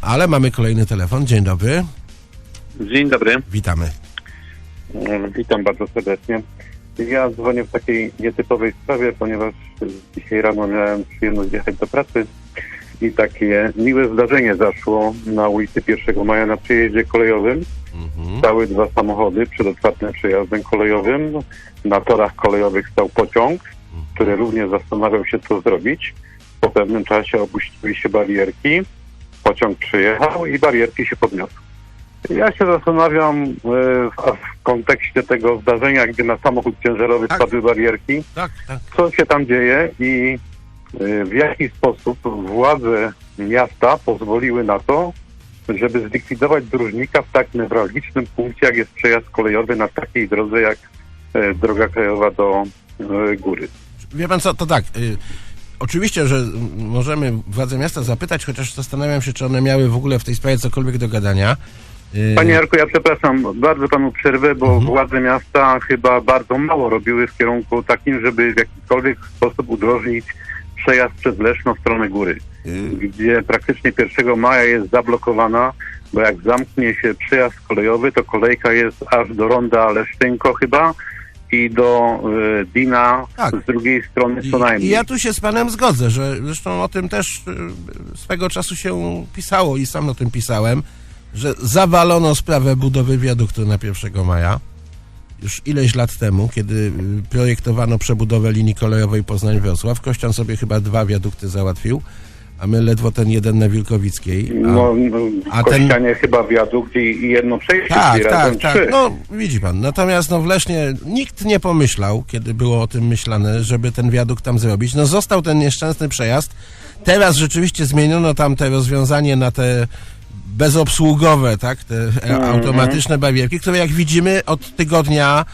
ale mamy kolejny telefon. Dzień dobry, Dzień dobry, witamy. Mm, witam bardzo serdecznie. Ja dzwonię w takiej nietypowej sprawie, ponieważ dzisiaj rano miałem przyjemność jechać do pracy i takie miłe zdarzenie zaszło na ulicy 1 Maja na przejeździe kolejowym. Mhm. Stały dwa samochody przed otwartym przejazdem kolejowym. Na torach kolejowych stał pociąg, który również zastanawiał się, co zrobić. Po pewnym czasie opuściły się barierki. Pociąg przyjechał i barierki się podniosły. Ja się zastanawiam e, w, kontekście tego zdarzenia, gdzie na samochód ciężarowy Tak. spadły barierki, Tak, tak. co się tam dzieje i e, w jaki sposób władze miasta pozwoliły na to, żeby zlikwidować dróżnika w tak newralgicznym punkcie, jak jest przejazd kolejowy na takiej drodze, jak e, droga krajowa do góry. Wie pan co, to tak. Oczywiście, że możemy władze miasta zapytać, chociaż zastanawiam się, czy one miały w ogóle w tej sprawie cokolwiek do gadania. Y, Panie Jarku, ja przepraszam, bardzo panu przerwę, bo Mhm. władze miasta chyba bardzo mało robiły w kierunku takim, żeby w jakikolwiek sposób udrożnić przejazd przez Leszno w stronę góry, y, gdzie praktycznie 1 maja jest zablokowana, bo jak zamknie się przejazd kolejowy, to kolejka jest aż do ronda Lesztynko chyba i do y, Dina Tak. z drugiej strony co I, najmniej. I ja tu się z panem zgodzę, że zresztą o tym też y, swego czasu się pisało i sam o tym pisałem, że zawalono sprawę budowy wiaduktu na 1 maja. Już ileś lat temu, kiedy y, projektowano przebudowę linii kolejowej Poznań-Wrocław, Kościan sobie chyba dwa wiadukty załatwił, a my ledwo ten jeden na Wilkowickiej. A... No, no, a ten- chyba wiadukt i, i jedno przejście, Tak, razem tak, trzy. tak. No, widzi pan. Natomiast no w Lesznie nikt nie pomyślał, kiedy było o tym myślane, żeby ten wiadukt tam zrobić. No został ten nieszczęsny przejazd. Teraz rzeczywiście zmieniono tam te rozwiązanie na te bezobsługowe, tak, te e, automatyczne barierki, które jak widzimy od tygodnia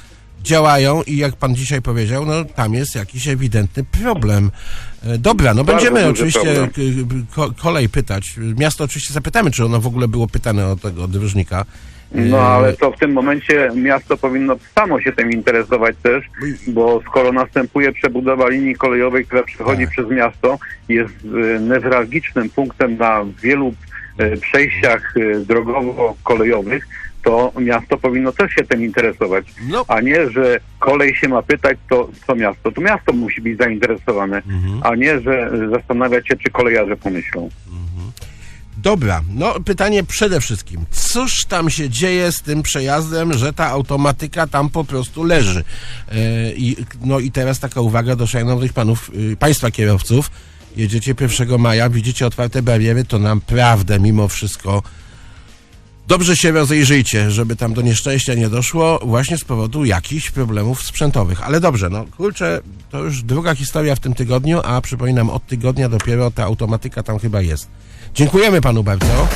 działają i jak pan dzisiaj powiedział, no tam jest jakiś ewidentny problem. E, Dobra, no Bardzo będziemy oczywiście ko- kolej pytać. Miasto oczywiście zapytamy, czy ono w ogóle było pytane o tego dróżnika. No E, ale to w tym momencie miasto powinno samo się tym interesować też, bo skoro następuje przebudowa linii kolejowej, która przechodzi Tak. przez miasto, jest e, newralgicznym punktem na wielu przejściach drogowo-kolejowych, to miasto powinno też się tym interesować. No, A nie, że kolej się ma pytać, to co miasto. To miasto musi być zainteresowane, Mhm. a nie, że zastanawiać się, czy kolejarze pomyślą. dobra. No, pytanie przede wszystkim. Cóż tam się dzieje z tym przejazdem, że ta automatyka tam po prostu leży? E, i, no i teraz taka uwaga do szanownych panów, y, państwa kierowców. Jedziecie 1 maja, widzicie otwarte bariery, to naprawdę mimo wszystko dobrze się rozejrzyjcie, żeby tam do nieszczęścia nie doszło właśnie z powodu jakichś problemów sprzętowych. Ale dobrze, no kurczę, to już druga historia w tym tygodniu, a przypominam, od tygodnia dopiero ta automatyka tam chyba jest. Dziękujemy panu bardzo.